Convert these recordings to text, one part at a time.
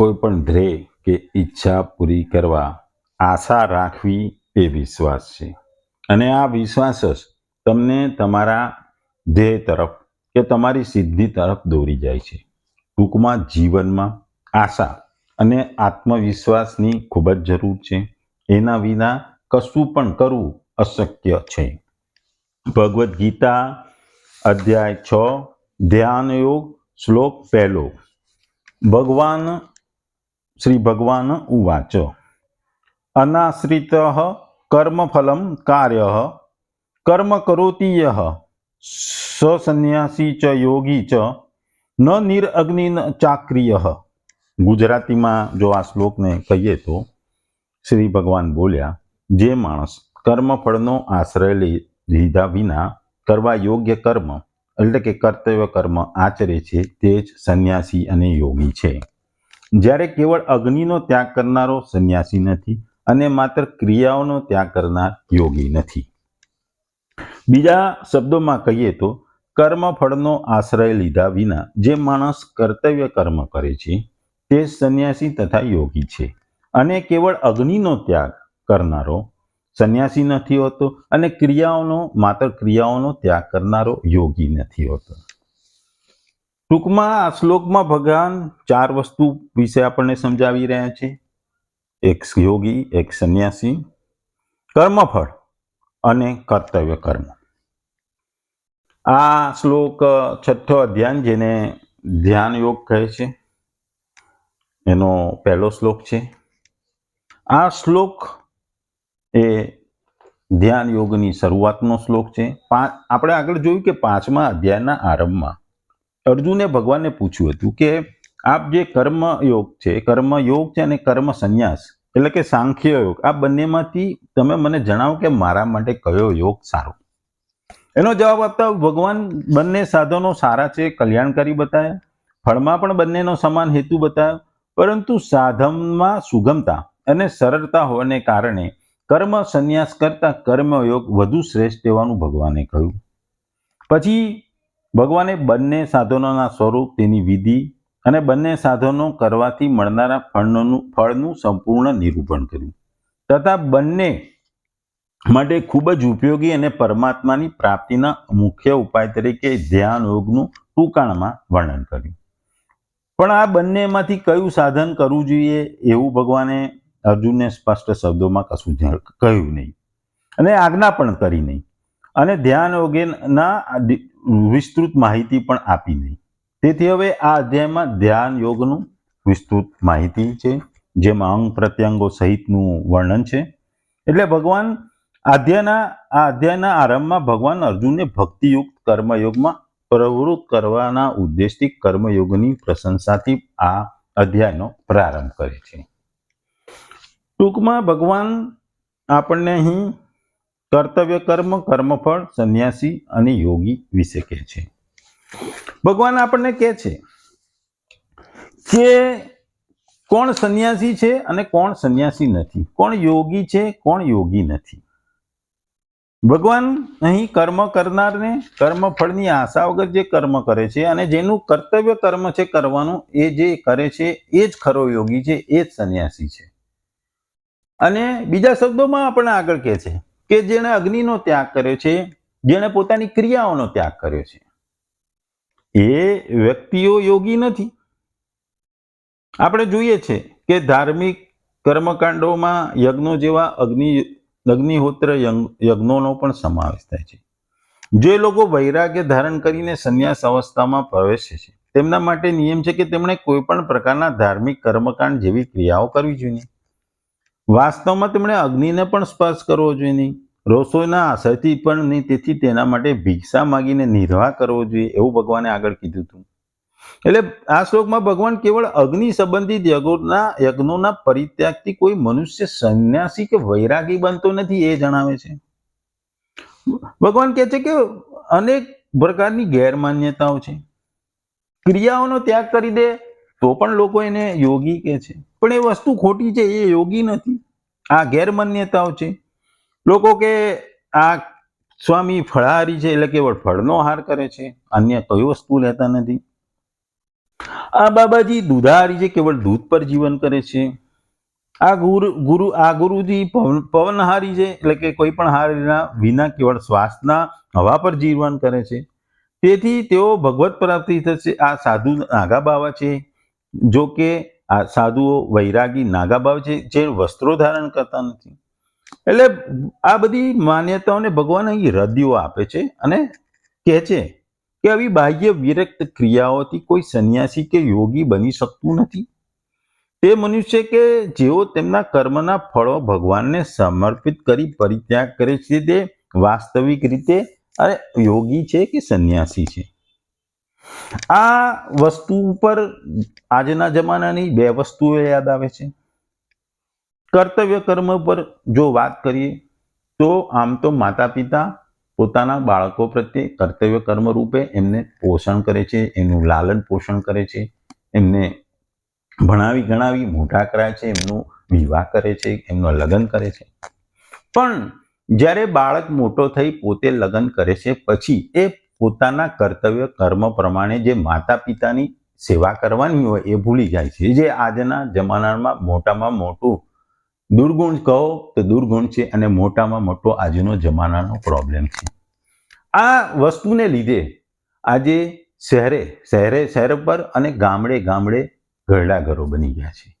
કોઈ પણ ધ્યેય કે ઈચ્છા પૂરી કરવા આશા રાખવી એ વિશ્વાસ છે. અને આ વિશ્વાસ જ તમને તમારા ધ્યેય તરફ કે તમારી સિદ્ધિ તરફ દોરી જાય છે. ટૂંકમાં જીવનમાં આશા અને આત્મવિશ્વાસની ખૂબ જ જરૂર છે. એના વિના કશું પણ કરવું અશક્ય છે. ભગવદ્ ગીતા અધ્યાય છ ધ્યાન યોગ શ્લોક પહેલો. ભગવાન શ્રી ભગવાન ઉવાચ. અનાશ્રિત કર્મફલમ કાર્ય, કર્મ કરોતિ યહ સન્યાસી ચ યોગી ચ, ન નિરઅગ્નિ ચાક્રિય. ગુજરાતીમાં જો આ શ્લોકને કહીએ તો શ્રી ભગવાન બોલ્યા, જે માણસ કર્મફળનો આશ્રય લીધા વિના કરવા યોગ્ય કર્મ, એટલે કે કર્તવ્ય કર્મ આચરે છે, તે જ સંન્યાસી અને યોગી છે. જ્યારે કેવળ અગ્નિનો ત્યાગ કરનારો સંન્યાસી નથી અને માત્ર ક્રિયાઓનો ત્યાગ કરનાર યોગી નથી. બીજા શબ્દોમાં કહીએ તો, કર્મફળનો આશ્રય લીધા વિના જે માણસ કર્તવ્ય કર્મ કરે છે, તે સંન્યાસી તથા યોગી છે. અને કેવળ અગ્નિનો ત્યાગ કરનારો સંન્યાસી નથી હોતો અને ક્રિયાઓનો, માત્ર ક્રિયાઓનો ત્યાગ કરનારો યોગી નથી હોતો. ટૂંકમાં આ શ્લોકમાં ભગવાન ચાર વસ્તુ વિશે આપણને સમજાવી રહ્યા છે. એક યોગી, એક સંન્યાસી, કર્મફળ અને કર્તવ્ય કર્મ. આ શ્લોક છઠ્ઠો અધ્યાય જેને ધ્યાન યોગ કહે છે, એનો પહેલો શ્લોક છે. આ શ્લોક એ ધ્યાન યોગની શરૂઆતનો શ્લોક છે. પાંચ આપણે આગળ જોયું કે પાંચમા અધ્યાયના આરંભમાં અર્જુને ભગવાનને પૂછ્યું હતું કે, આપ જે કર્મ યોગ છે કર્મ યોગ છે અને કર્મ સંન્યાસ એટલે કે સાંખ્ય યોગ, આ બંનેમાંથી તમે મને જણાવો કે મારા માટે કયો યોગ સારો? એનો જવાબ આપતા ભગવાન બંને સાધનો સારા છે, કલ્યાણકારી બતાવ્યા ફળમાં પણ બંનેનો સમાન હેતુ બતાવ્યો પરંતુ સાધનમાં સુગમતા અને સરળતા હોવાને કારણે કર્મ સંન્યાસ કરતા કર્મયોગ વધુ શ્રેષ્ઠ હોવાનું ભગવાને કહ્યું. પછી ભગવાને બંને સાધનોના સ્વરૂપ, તેની વિધિ અને બંને સાધનો કરવાથી મળનારા ફળનું ફળનું સંપૂર્ણ નિરૂપણ કર્યું. તથા બંને માટે ખૂબ જ ઉપયોગી અને પરમાત્માની પ્રાપ્તિના મુખ્ય ઉપાય તરીકે ધ્યાન યોગનું ટૂંકાણમાં વર્ણન કર્યું. પણ આ બંનેમાંથી કયું સાધન કરવું જોઈએ એવું ભગવાને અર્જુનને સ્પષ્ટ શબ્દોમાં કશું કહ્યું નહીં. અને આજ્ઞા પણ કરી નહીં. અને ધ્યાન યોગેના વિસ્તૃત માહિતી પણ આપી નહીં. તેથી હવે આ અધ્યાયમાં ધ્યાન યોગનું વિસ્તૃત માહિતી છે, જેમાં અંગ પ્રત્યંગો સહિતનું વર્ણન છે. એટલે ભગવાન અધ્યાયના આ અધ્યાયના આરંભમાં ભગવાન અર્જુનને ભક્તિયુક્ત કર્મયોગમાં પ્રવૃત્ત કરવાના ઉદ્દેશથી કર્મયોગની પ્રશંસાથી આ અધ્યાયનો પ્રારંભ કરે છે. ટૂંકમાં ભગવાન આપણને અહીં કર્તવ્ય કર્મ, કર્મફળ, સંન્યાસી અને યોગી વિશે કહે છે. ભગવાન આપણને કહે છે કે કોણ સંન્યાસી છે અને કોણ સંન્યાસી નથી? કોણ યોગી છે, કોણ યોગી નથી? ભગવાન અહીં કર્મ કરનારને કર્મ ફળની આશા વગર જે કર્મ કરે છે અને જેનું કર્તવ્ય કર્મ છે કરવાનું, એ જે કરે છે, એ જ ખરો યોગી છે, એ જ સંન્યાસી છે. અને બીજા શબ્દોમાં આપણે આગળ કહે છે કે જેણે અગ્નિનો ત્યાગ કર્યો છે, જેણે પોતાની ક્રિયાઓનો ત્યાગ કર્યો છે. એ વ્યક્તિઓ યોગી નથી. આપણે જોઈએ છે કે ધાર્મિક કર્મકાંડોમાં યજ્ઞો જેવા અગ્નિ, અગ્નિહોત્ર યજ્ઞોનો પણ સમાવેશ થાય છે. જે લોકો વૈરાગ્ય ધારણ કરીને સંન્યાસ અવસ્થામાં પ્રવેશે છે. તેમના માટે નિયમ છે કે તેમણે કોઈ પણ પ્રકારના ધાર્મિક કર્મકાંડ જેવી ક્રિયાઓ કરવી જોઈએ. વાસ્તવમાં તેમણે અગ્નિને પણ સ્પર્શ કરવો જોઈએ નહીં. રસોઈના આશયથી પણ નહીં, તેથી તેના માટે ભિક્ષા માગીને નિર્વાહ કરવો જોઈએ એવું ભગવાને આગળ કીધું હતું. એટલે આ શ્લોકમાં ભગવાન કેવળ અગ્નિ સંબંધિત યજ્ઞોના યજ્ઞોના પરિત્યાગથી કોઈ મનુષ્ય સંન્યાસી કે વૈરાગી બનતો નથી એ જણાવે છે. ભગવાન કહે છે કે અનેક પ્રકારની ગેરમાન્યતાઓ છે. ક્રિયાઓનો ત્યાગ કરી દે તો પણ લોકો એને યોગી કહે છે. પણ એ વસ્તુ ખોટી છે, એ યોગી નથી. આ ગેરમાન્યતાઓ છે. લોકો કે આ સ્વામી ફળાહારી છે, એટલે કેવળ ફળનો આહાર કરે છે, અન્ય કઈ વસ્તુ લેતા નથી. આ બાબાજી દૂધાહારી છે, કેવળ દૂધ પર જીવન કરે છે. આ ગુરુ ગુરુ, આ ગુરુજી પવન, પવનહારી છે, એટલે કે કોઈ પણ હારીના વિના કેવળ શ્વાસના હવા પર જીવન કરે છે. તેથી તેઓ ભગવત પ્રાપ્તિ થશે. આ સાધુ નાગા બાવા છે, જો કે આ સાધુઓ વૈરાગી નાગા બાવા છે, જે વસ્ત્રો ધારણ કરતા નથી. એટલે આ બધી માન્યતાઓને ભગવાન અહીં હૃદયો આપે છે અને કહે છે કે આવી બાહ્ય વિરક્ત ક્રિયાઓથી કોઈ સંન્યાસી કે યોગી બની શકતું નથી. તે મનુષ્ય કે જેઓ તેમના કર્મના ફળો ભગવાનને સમર્પિત કરી પરિત્યાગ કરે છે, તે વાસ્તવિક રીતે અરે યોગી છે કે સંન્યાસી છે? આ વસ્તુ ઉપર આજના જમાનાની બે વસ્તુઓ યાદ આવે છે. કર્તવ્ય કર્મ પર જો વાત કરીએ, તો આમ તો માતા પિતા પોતાના બાળકો પ્રત્યે કર્તવ્ય કર્મ રૂપે એમને પોષણ કરે છે, એનું લાલન પોષણ કરે છે, એમને ભણાવી ગણાવી મોટા કરાય છે, એમનું વિવાહ કરે છે, એમનું લગ્ન કરે છે. પણ જ્યારે બાળક મોટો થઈ પોતે લગ્ન કરે છે, પછી એ પોતાના કર્તવ્ય, કર્મ પ્રમાણે જે માતા પિતાની સેવા કરવાની હોય એ ભૂલી જાય છે. જે આજના જમાનામાં મોટામાં મોટું દુર્ગુણ કહો તો દુર્ગુણ છે અને મોટામાં મોટો આજનો જમાનાનો પ્રોબ્લેમ છે. આ વસ્તુને લીધે આજે શહેરે શહેરે, શહેર પર અને ગામડે ગામડે ઘરડા ઘરો બની ગયા છે.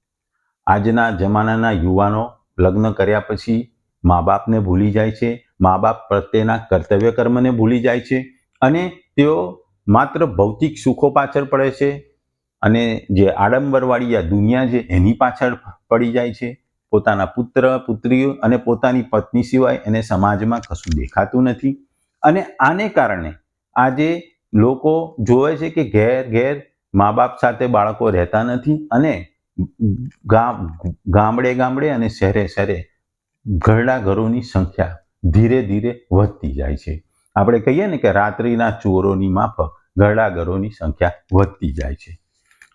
આજના જમાનાના યુવાનો લગ્ન કર્યા પછી મા બાપને ભૂલી જાય છે. મા બાપ પ્રત્યેના કર્તવ્ય કર્મને ભૂલી જાય છે. અને તેઓ માત્ર ભૌતિક સુખો પાછળ પડે છે અને જે આડંબરવાળી આ દુનિયા છે એની પાછળ પડી જાય છે. પોતાના પુત્ર, પુત્રીઓ અને પોતાની પત્ની સિવાય એને સમાજમાં કશું દેખાતું નથી. અને આને કારણે આજે લોકો જોવે છે કે ઘેર ઘેર મા બાપ સાથે બાળકો રહેતા નથી અને ગામ ગામડે ગામડે અને શહેરે શહેરે ઘરડા ઘરોની સંખ્યા ધીરે ધીરે વધતી જાય છે. આપણે કહીએ ને કે રાત્રિના ચોરોની માફક ઘરડાઘરોની સંખ્યા વધતી જાય છે.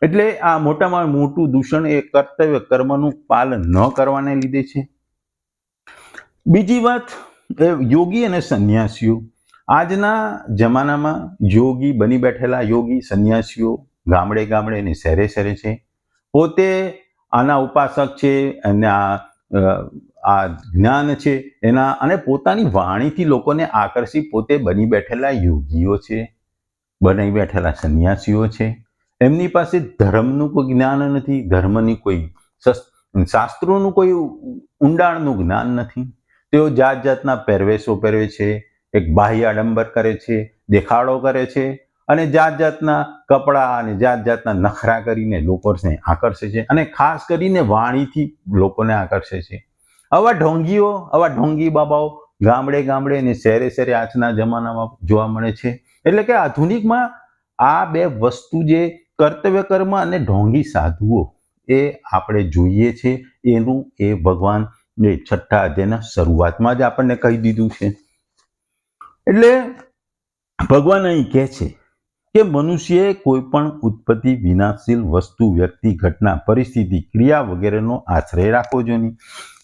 એટલે આ મોટામાં મોટું દૂષણ એ કર્તવ્ય કર્મનું પાલન ન કરવાને લીધે છે. બીજી વાત, એ યોગી અને સંન્યાસીઓ. આજના જમાનામાં યોગી બની બેઠેલા યોગી સંન્યાસીઓ ગામડે ગામડે અને શહેરે શહેરે છે. પોતે આના ઉપાસક છે અને આ આ જ્ઞાન છે, એના અને પોતાની વાણીથી લોકોને આકર્ષી પોતે બની બેઠેલા યોગીઓ છે બની બેઠેલા સંન્યાસીઓ છે. એમની પાસે ધર્મનું કોઈ જ્ઞાન નથી, ધર્મની કોઈ શસ- શાસ્ત્રોનું કોઈ ઊંડાણનું જ્ઞાન નથી. તેઓ જાત જાતના પહેરવેશો પહેરવે છે, એક બાહ્ય આડંબર કરે છે, દેખાડો કરે છે અને જાત જાતના કપડાં અને જાત જાતના નખરા કરીને લોકોને આકર્ષે છે અને ખાસ કરીને વાણીથી લોકોને આકર્ષે છે. આવા ઢોંગીઓ, આવા ઢોંગી બાબાઓ ગામડે ગામડે અને શહેરે શહેરે આજના જમાનામાં જોવા મળે છે. એટલે કે આધુનિકમાં આ બે વસ્તુ જે કર્તવ્ય કર્મ અને ઢોંગી સાધુઓ એ આપણે જોઈએ છે, એનું એ ભગવાન એ છઠ્ઠા અધ્યાયના શરૂઆતમાં જ આપણને કહી દીધું છે. એટલે ભગવાન અહીં કહે છે કે મનુષ્યએ કોઈ પણ ઉત્પત્તિ વિનાશીલ વસ્તુ, વ્યક્તિ, ઘટના, પરિસ્થિતિ, ક્રિયા વગેરેનો આશ્રય રાખવો જોઈએ.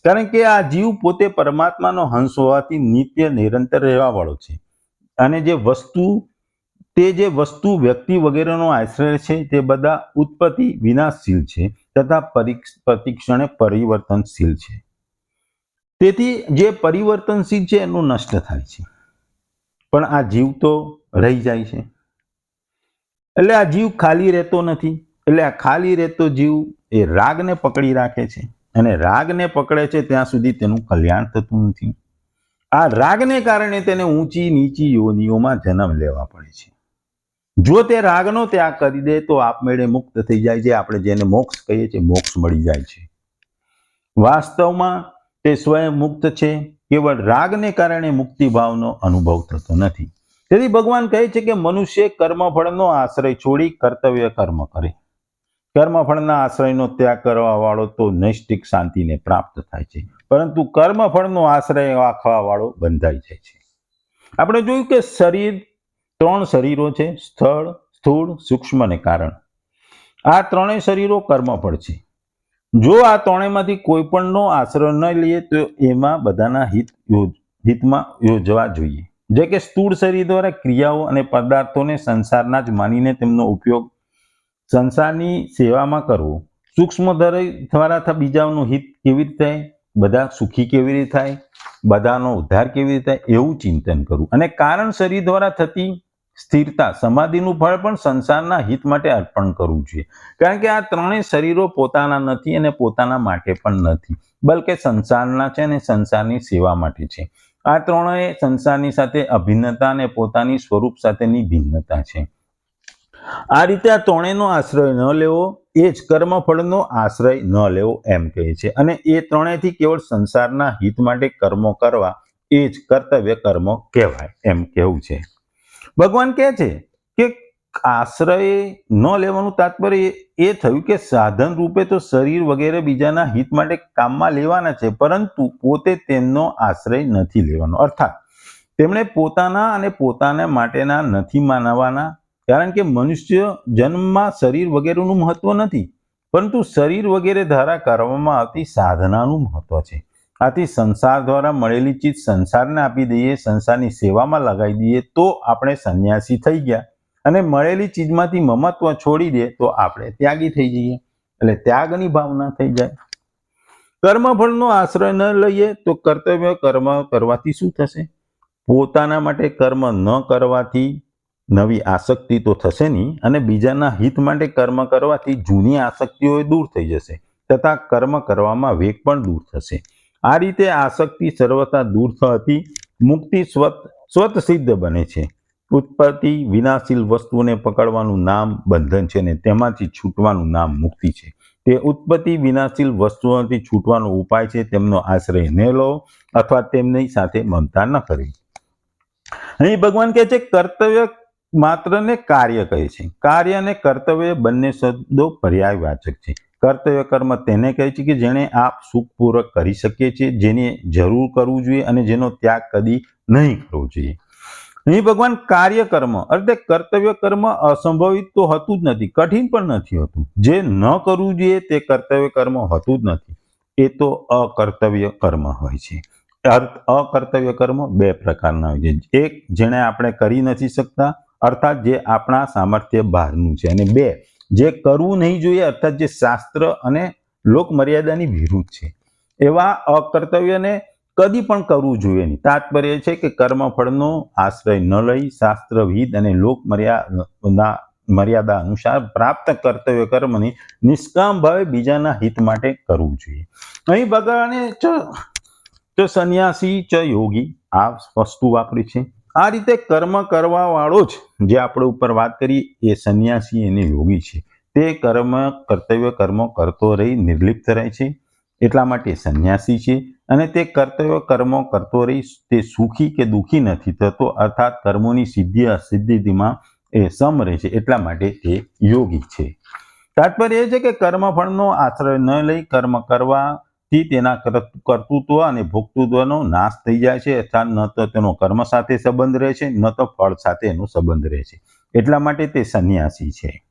કારણ કે આ જીવ પોતે પરમાત્માનો હંસ હોવાથી નિત્ય નિરંતર રહેવાવાળો છે. અને જે વસ્તુ, તે જે વસ્તુ વ્યક્તિ વગેરેનો આશ્રય છે, તે બધા ઉત્પત્તિ વિનાશશીલ છે તથા પ્રતિક્ષણે પરિવર્તનશીલ છે. તેથી જે પરિવર્તનશીલ છે એનું નષ્ટ થાય છે. પણ આ જીવ તો રહી જાય છે. એટલે આ જીવ ખાલી રહેતો નથી. એટલે આ ખાલી રહેતો જીવ એ રાગને પકડી રાખે છે. અને રાગને પકડે છે ત્યાં સુધી તેનું કલ્યાણ થતું નથી. આ રાગને કારણે તેને ઊંચી નીચી યોનિઓમાં જન્મ લેવા પડે છે. જો તે રાગનો ત્યાગ કરી દે તો આપમેળે મુક્ત થઈ જાય છે. આપણે જેને મોક્ષ કહીએ છીએ, મોક્ષ મળી જાય છે. વાસ્તવમાં તે સ્વયં મુક્ત છે. કેવળ રાગને કારણે મુક્તિભાવનો અનુભવ થતો નથી. તેથી ભગવાન કહે છે કે મનુષ્ય કર્મફળનો આશ્રય છોડી કર્તવ્ય કર્મ કરે. કર્મફળના આશ્રયનો ત્યાગ કરવાવાળો તો નૈષ્ટિક શાંતિને પ્રાપ્ત થાય છે. પરંતુ કર્મફળનો આશ્રય રાખવાવાળો બંધાઈ જાય છે. આપણે જોયું કે શરીર ત્રણ શરીરો છે, સ્થળ, સ્થૂળ, સૂક્ષ્મ અને કારણ. આ ત્રણેય શરીરો કર્મફળ છે. જો આ ત્રણેયમાંથી કોઈ પણનો આશ્રય ન લઈએ તો એમાં બધાના હિત હિતમાં યોજવા જોઈએ. જે કે સ્થૂળ શરીર દ્વારા ક્રિયાઓ અને પદાર્થોને સંસારના જ માનીને તેમનો ઉપયોગ સંસારની સેવામાં કરવું. સૂક્ષ્મ દ્વારા બીજાઓનું હિત કેવી રીતે થાય? બધા સુખી કેવી રીતે થાય? બધાનો ઉદ્ધાર કેવી રીતે થાય? એવું ચિંતન કરવું. અને કારણ શરીર દ્વારા થતી સ્થિરતા, સમાધિનું ફળ પણ સંસારના હિત માટે અર્પણ કરવું જોઈએ. કારણ કે આ ત્રણેય શરીરો પોતાના નથી અને પોતાના માટે પણ નથી. બલકે સંસારના છે અને સંસારની સેવા માટે છે. આ ત્રણેય સંસારની સાથે અભિન્નતા અને પોતાની સ્વરૂપ સાથેની ભિન્નતા છે. આ રીતે આ ત્રણેયનો આશ્રય ન લેવો, એ જ કર્મફળનો આશ્રય ન લેવો એમ કહે છે. અને એ ત્રણેયથી કેવળ સંસારના હિત માટે કર્મો કરવા, એ જ કર્તવ્ય કર્મો કહેવાય એમ કહેવું છે. ભગવાન કહે છે કે આશ્રય ન લેવાનું તાત્પર્ય એ થયું કે સાધન રૂપે તો શરીર વગેરે બીજાના હિત માટે કામમાં લેવાના છે, પરંતુ પોતે તેમનો આશ્રય નથી લેવાનો. અર્થાત, તેમણે પોતાના અને પોતાના માટેના નથી માનવાના કારણ કે મનુષ્ય જન્મમાં શરીર વગેરેનું મહત્વ નથી, પરંતુ શરીર વગેરે દ્વારા કરવામાં આવતી સાધનાનું મહત્વ છે. આથી સંસાર દ્વારા મળેલી ચીજ સંસારને આપી દઈએ, સંસારની સેવામાં લગાવી દઈએ, તો આપણે સંન્યાસી થઈ ગયા. અને મળેલી ચીજમાંથી મમત્વ છોડી દે, તો આપણે ત્યાગી થઈ જઈએ, એટલે ત્યાગની ભાવના થઈ જાય. કર્મફળનો આશ્રય ન લઈએ, તો કર્તવ્ય કર્મ કરવાથી શું થશે? પોતાના માટે કર્મ ન કરવાથી નવી આસક્તિ તો થશે નહીં અને બીજાના હિત માટે કર્મ કરવાથી જૂની આસક્તિઓ દૂર થઈ જશે તથા કર્મ કરવામાં વેગ પણ દૂર થશે. આ રીતે આસક્તિ સર્વથા દૂર થવાથી મુક્તિ સ્વત સ્વત સિદ્ધ બને છે. ઉત્પત્તિ વિનાશીલ વસ્તુને પકડવાનું નામ બંધન છે ને તેમાંથી છૂટવાનું નામ મુક્તિ છે. તે ઉત્પત્તિ વિનાશીલ વસ્તુઓથી છૂટવાનો ઉપાય છે તેમનો આશ્રય ન લો અથવા તેમની સાથે મમતા ન કરવી અહીં ભગવાન કહે છે, કર્તવ્ય માત્ર ને કાર્ય કહે છે. કાર્ય અને કર્તવ્ય બંને શબ્દો પર્યાયવાચક છે. કર્તવ્ય કર્મ તેને કહે છે કે જેણે આપ સુખપૂર્વક કરી શકીએ છીએ, જેને જરૂર કરવું જોઈએ અને જેનો ત્યાગ કદી નહીં કરવો જોઈએ. અહીં ભગવાન કાર્ય કર્મ, અર્થે કર્તવ્ય કર્મ અસંભવિત તો હતું જ નથી, કઠિન પણ નથી હોતું. જે ન કરવું જોઈએ તે કર્તવ્ય કર્મ હોતું જ નથી. એ તો અકર્તવ્ય કર્મ હોય છે. અર્થ અકર્તવ્ય કર્મ બે પ્રકારના હોય છે. એક, જેણે આપણે કરી નથી શકતા અર્થાત જે આપણા સામર્થ્ય બહારનું છે. અને બે, જે કરવું નહીં જોઈએ, અર્થાત જે શાસ્ત્ર અને લોકમર્યાદાની વિરુદ્ધ છે. એવા અકર્તવ્યને કદી પણ કરવું જોઈએ નહીં. તાત્પર્ય છે કે કર્મફળનો આશ્રય ન લઈ શાસ્ત્રવિદ અને લોકમર્યાદા મર્યાદા અનુસાર પ્રાપ્ત કર્તવ્ય કર્મની નિષ્કામ ભાવે બીજાના હિત માટે કરવું જોઈએ. અહીં ભગવાને ચ સંન્યાસી, ચ યોગી આ વસ્તુ વાપરી છે. આ રીતે કર્મ કરવા વાળો જ જે આપણે ઉપર વાત કરી, એ સંન્યાસી, એને યોગી છે. તે કર્મ, કર્તવ્ય કર્મો કરતો રહી નિર્લિપ્ત રહે છે. એટલા માટે સંન્યાસી છે અને તે કર્તવ્ય કર્મો કરતો રહી, તે સુખી કે દુઃખી નથી થતો, અર્થાત કર્મોની સિદ્ધિ, અસિદ્ધિમાં એ સમ રહે છે. એટલા માટે તે યોગી છે. તાત્પર્ય એ છે કે કર્મફળનો આશ્રય ન લઈ કર્મ કરવાથી તેના કર- કર્તૃત્વ અને ભોક્તૃત્વનો નાશ થઈ જાય છે. અથવા ન તો તેનો કર્મ સાથે સંબંધ રહે છે, ન તો ફળ સાથે એનો સંબંધ રહે છે. એટલા માટે તે સંન્યાસી છે.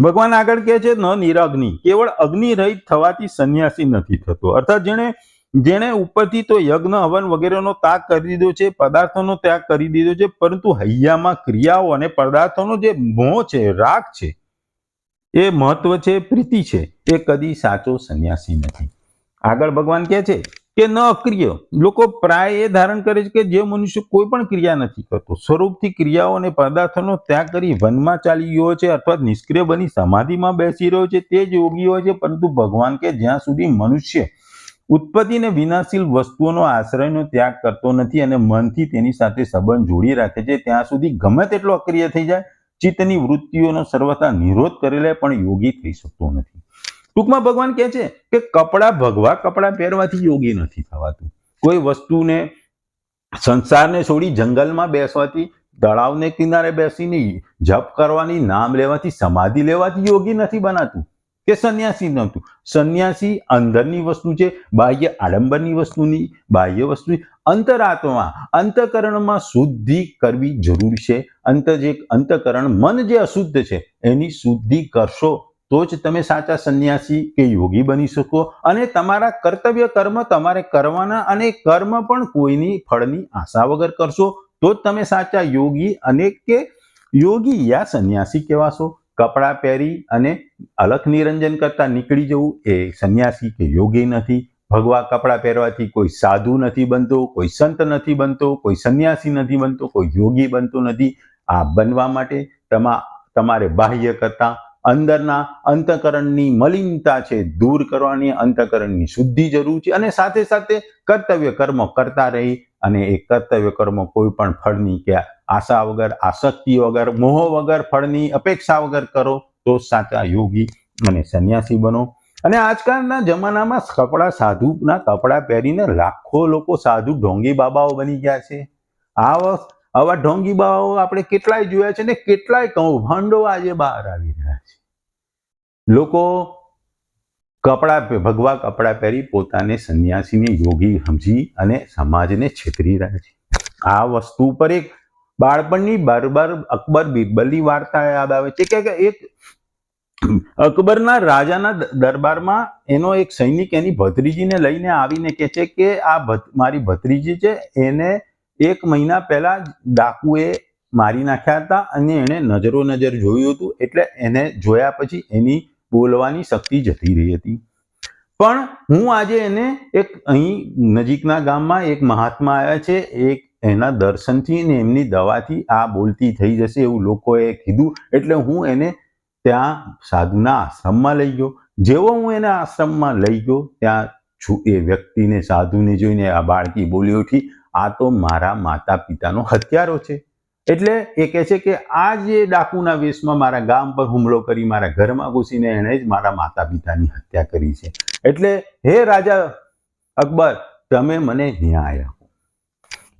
ભગવાન આગળ કહે છે, ન નિરગ્નિ. કેવળ અગ્નિ રહિત થવાથી સંન્યાસી નથી થતો. અર્થાત જેણે જેણે ઉપરથી તો યજ્ઞ, હવન વગેરેનો ત્યાગ કરી દીધો છે, પદાર્થોનો ત્યાગ કરી દીધો છે, પરંતુ હૈયામાં ક્રિયાઓ અને પદાર્થોનો જે મોહ છે, રાગ છે, એ મહત્વ છે, પ્રીતિ છે, એ કદી સાચો સંન્યાસી નથી. આગળ ભગવાન કહે છે કે ન અક્રિય લોકો પ્રાય એ ધારણ કરે છે કે જે મનુષ્ય કોઈ પણ ક્રિયા નથી કરતો. સ્વરૂપથી ક્રિયાઓ અને પદાર્થોનો ત્યાગ કરી વનમાં ચાલી ગયો છે અથવા નિષ્ક્રિય બની સમાધિમાં બેસી રહ્યો છે તે જ યોગી હોય છે. પરંતુ ભગવાન કે જ્યાં સુધી મનુષ્ય ઉત્પત્તિ ને વિનાશીલ વસ્તુઓનો આશ્રયનો ત્યાગ કરતો નથી અને મનથી તેની સાથે સંબંધ જોડી રાખે છે, ત્યાં સુધી ગમે તેટલો અક્રિય થઈ જાય, ચિત્તની વૃત્તિઓનો સર્વથા નિરોધ કરી લે પણ યોગી થઈ શકતો નથી. ટૂંકમાં ભગવાન કહે છે કે કપડાં ભગવા કપડાં પહેરવાથી યોગી નથી થવાતું. કોઈ વસ્તુને, સંસારને છોડી જંગલમાં બેસવાથી, તળાવને કિનારે બેસીને જપ કરવાની, નામ લેવાથી, સમાધિ લેવાથી યોગી નથી બનાતું. કે સંન્યાસી નહોતું. સંન્યાસી અંદરની વસ્તુ છે, બાહ્ય આડંબરની વસ્તુની, બાહ્ય વસ્તુની અંતરાત્મા, અંતકરણમાં શુદ્ધિ કરવી જરૂરી છે. અંત જે અંતકરણ મન જે અશુદ્ધ છે, એની શુદ્ધિ કરશો તો જ તમે સાચા સંન્યાસી કે યોગી બની શકો અને તમારા કર્તવ્ય કર્મ તમારે કરવાના અને કર્મ પણ કોઈની ફળની આશા વગર કરશો. તો જ તમે સાચા યોગી અને કે યોગી યા સંન્યાસી કહેવાશો. કપડાં પહેરી અને અલખ નિરંજન કરતા નીકળી જવું એ સંન્યાસી કે યોગી નથી. ભગવા કપડાં પહેરવાથી કોઈ સાધુ નથી બનતો, કોઈ સંત નથી બનતો, કોઈ સંન્યાસી નથી બનતો, કોઈ યોગી બનતો નથી. આ બનવા માટે તમા, તમારે બાહ્ય કરતા અંદરના અંતકરણની મલિનતા છે, દૂર કરવાની અંતકરણની શુદ્ધિ જરૂર છે અને સાથે સાથે કર્તવ્ય કર્મ કરતા રહી અને એ કર્તવ્ય કર્મ કોઈ પણ ફળની કે આશા વગર, આસક્તિ વગર, મોહ વગર ફળની અપેક્ષા વગર કરો તો સાચા યોગી અને સંન્યાસી બનો. અને આજકાલના જમાનામાં કપડાં સાધુના કપડાં પહેરીને લાખો લોકો સાધુ ઢોંગી બાબાઓ બની ગયા છે. આ વખત આવા ઢોંગી બાબાઓ આપણે કેટલાય જોયા છે ને કેટલાય કૌભાંડો આજે બહાર આવી રહ્યા છે. લોકો કપડાં ભગવા કપડાં પહેરી પોતાને સંન્યાસીને યોગી સમજી અને સમાજને છેતરી રહ્યા છે. આ વસ્તુ પર એક બાળપણની બરબર અકબર બિરબલની વાર્તા યાદ આવે છે કે એક અકબરના રાજાના દરબારમાં એનો એક સૈનિક એની ભત્રીજીને લઈને આવીને કહે છે કે, આ મારી ભત્રીજી છે, એને એક મહિના પહેલા ડાકુએ મારી નાખ્યા હતા અને એણે નજરો નજર જોયું હતું એટલે એને જોયા પછી એની બોલવાની શક્તિ જતી રહી હતી. પણ હું આજે એને એક અહીં નજીકના ગામમાં એક મહાત્મા આવ્યા છે, એક એના દર્શનથી ને એમની દવાથી આ બોલતી થઈ જશે એવું લોકોએ કીધું એટલે હું એને ત્યાં સાધુના આશ્રમમાં લઈ ગયો. જેવો હું એને આશ્રમમાં લઈ ગયો ત્યાં છું એ વ્યક્તિને સાધુને જોઈને આ બાળકી બોલી ઉઠી આ તો મારા માતા પિતાનો હત્યારો છે. એટલે એ કહે છે કે આ જે ડાકુના વેશમાં મારા ગામ પર હુમલો કરી, મારા ઘરમાં ઘૂસીને એણે જ મારા માતા પિતાની હત્યા કરી છે. એટલે, હે રાજા અકબર, તમે મને ન્યાય આપો.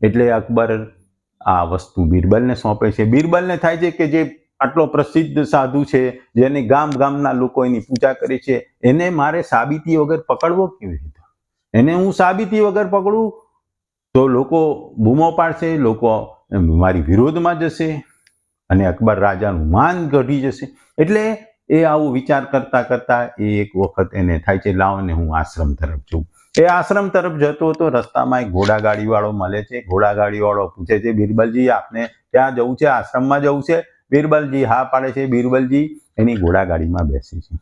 એટલે અકબર આ વસ્તુ બિરબલને સોંપે છે. બિરબલને થાય છે કે જે આટલો પ્રસિદ્ધ સાધુ છે, જેને ગામ ગામના લોકો એની પૂજા કરે છે, એને મારે સાબિતી વગર પકડવો કેવી રીતે? એને હું સાબિતી વગર પકડું? તો લોકો બૂમો પાડશે, લોકો મારી વિરોધમાં જશે અને અકબર રાજાનું માન ઘટી જશે. એટલે એ આવું વિચાર કરતા કરતા એ એક વખત એને થાય છે, લાવ ને હું આશ્રમ તરફ જઉં. એ આશ્રમ તરફ જતો હતો રસ્તામાં એક ઘોડાગાડીવાળો મળે છે ઘોડાગાડીવાળો પૂછે છે, બિરબલજી, આપને ત્યાં જવું છે? આશ્રમમાં જવું છે? બિરબલજી હા પાડે છે, બિરબલજી, એની ઘોડાગાડીમાં બેસે છે.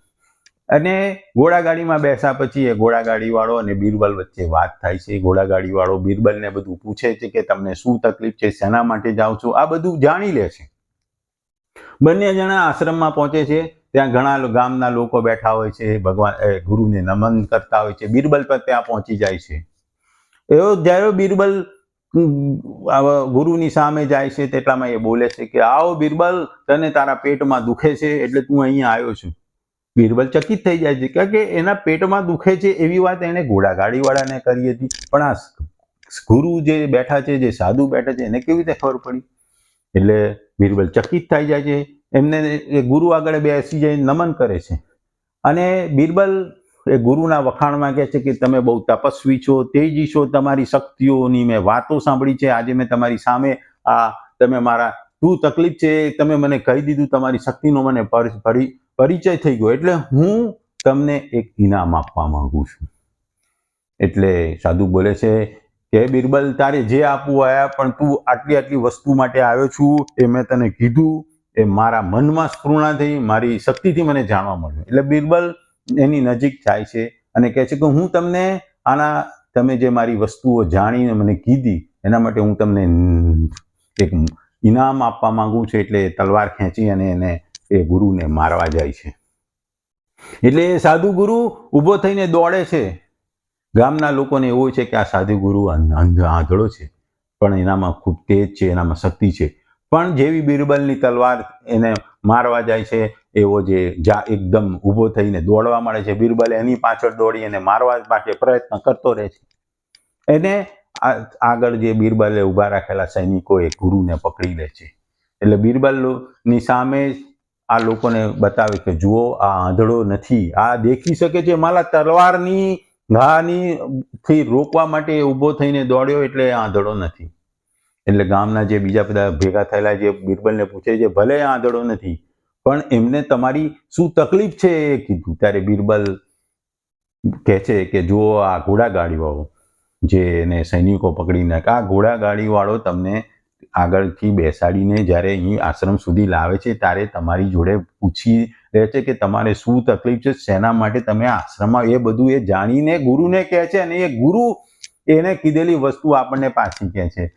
અને ઘોડાગાડીમાં બેસા પછી એ ઘોડાગાડીવાળો અને બિરબલ વચ્ચે વાત થાય છે. ઘોડાગાડીવાળો બિરબલને બધું પૂછે છે કે તમને શું તકલીફ છે, શેના માટે જાઓ છો? આ બધું જાણી લે છે. બંને જણા આશ્રમમાં પહોંચે છે. ત્યાં ઘણા ગામના લોકો બેઠા હોય છે. ભગવાન ગુરુને નમન કરતા હોય છે. બિરબલ પણ ત્યાં પહોંચી જાય છે. એવો જ્યારે બિરબલ ગુરુની સામે જાય છે, તેટલામાં એ બોલે છે કે, આવો બિરબલ, તને તારા પેટમાં દુખે છે, એટલે તું અહીંયા આવ્યો છું. બિરબલ ચકિત થઈ જાય છે. કારણ કે એના પેટમાં દુખે છે એવી વાત એણે ઘોડાગાડીવાળાને કરી હતી. પણ આ ગુરુ જે બેઠા છે, જે સાધુ બેઠા છે, એને કેવી રીતે ખબર પડી? એટલે બિરબલ ચકિત થઈ જાય છે. એમને એ ગુરુ આગળ બેસી જઈને નમન કરે છે. અને બિરબલ એ ગુરુના વખાણમાં કહે છે કે તમે બહુ તપસ્વી છો, તેજી છો તમારી શક્તિઓની. મેં વાતો સાંભળી છે. આજે મેં તમારી સામે આ, તમે મારા શું તકલીફ છે તમે મને કહી દીધું, તમારી શક્તિનો મને પર- પરી- પરિચય થઈ ગયો. એટલે હું તમને એક ઇનામ આપવા માંગુ છું. એટલે સાધુ બોલે છે કે, બિરબલ, તારે જે આપવું આવ્યા પણ તું આટલી આટલી વસ્તુ માટે આવ્યો છું, એ મેં તને કીધું, એ મારા મનમાં સ્પૃણા થઈ, મારી શક્તિથી મને જાણવા મળ્યું. એટલે બિરબલ એની નજીક થાય છે અને કહે છે કે, હું તમને આના, તમે જે મારી વસ્તુઓ જાણીને મને કીધી, એના માટે હું તમને એક ઇનામ આપવા માંગુ છું એટલે તલવાર ખેંચી અને એને એ ગુરુને મારવા જાય છે. એટલે એ સાધુ ગુરુ ઊભો થઈને દોડે છે. ગામના લોકોને એવું છે કે આ સાધુ ગુરુ આંધળો છે. પણ એનામાં ખૂબ તેજ છે, એનામાં શક્તિ છે. પણ જેવી બિરબલની તલવાર એને મારવા જાય છે, એવો જે જા એકદમ ઊભો થઈને દોડવા મળે છે. બિરબલ એની પાછળ દોડી એને મારવા માટે પ્રયત્ન કરતો રહે છે. એને આગળ જે બિરબલે ઊભા રાખેલા સૈનિકો એ ગુરુને પકડી લે છે. એટલે બિરબલની સામે આ લોકોને બતાવે કે જુઓ, આ આંધળો નથી. આ દેખી શકે છે મારા તલવારની ઘાની થી રોકવા માટે ઊભો થઈને દોડ્યો એટલે આંધળો નથી. એટલે ગામના જે બીજા બધા ભેગા થયેલા જે બિરબલને પૂછે છે, ભલે આંધળો નથી, પણ એમને તમારી શું તકલીફ છે? એ કીધું. ત્યારે બિરબલ કહે છે કે, જુઓ આ ઘોડા ઘોડાગાડીવાળો જે એને સૈનિકો પકડીને આ ઘોડાગાડીવાળો તમને આગળથી બેસાડીને જ્યારે અહીં આશ્રમ સુધી લાવે છે, ત્યારે તમારી જોડે પૂછી રહે છે કે તમારે શું તકલીફ છે, શેના માટે તમે આશ્રમમાં એ બધું એ જાણીને ગુરુને કહે છે અને એ ગુરુ એને કીધેલી વસ્તુ આપણને પાછી કહે છે.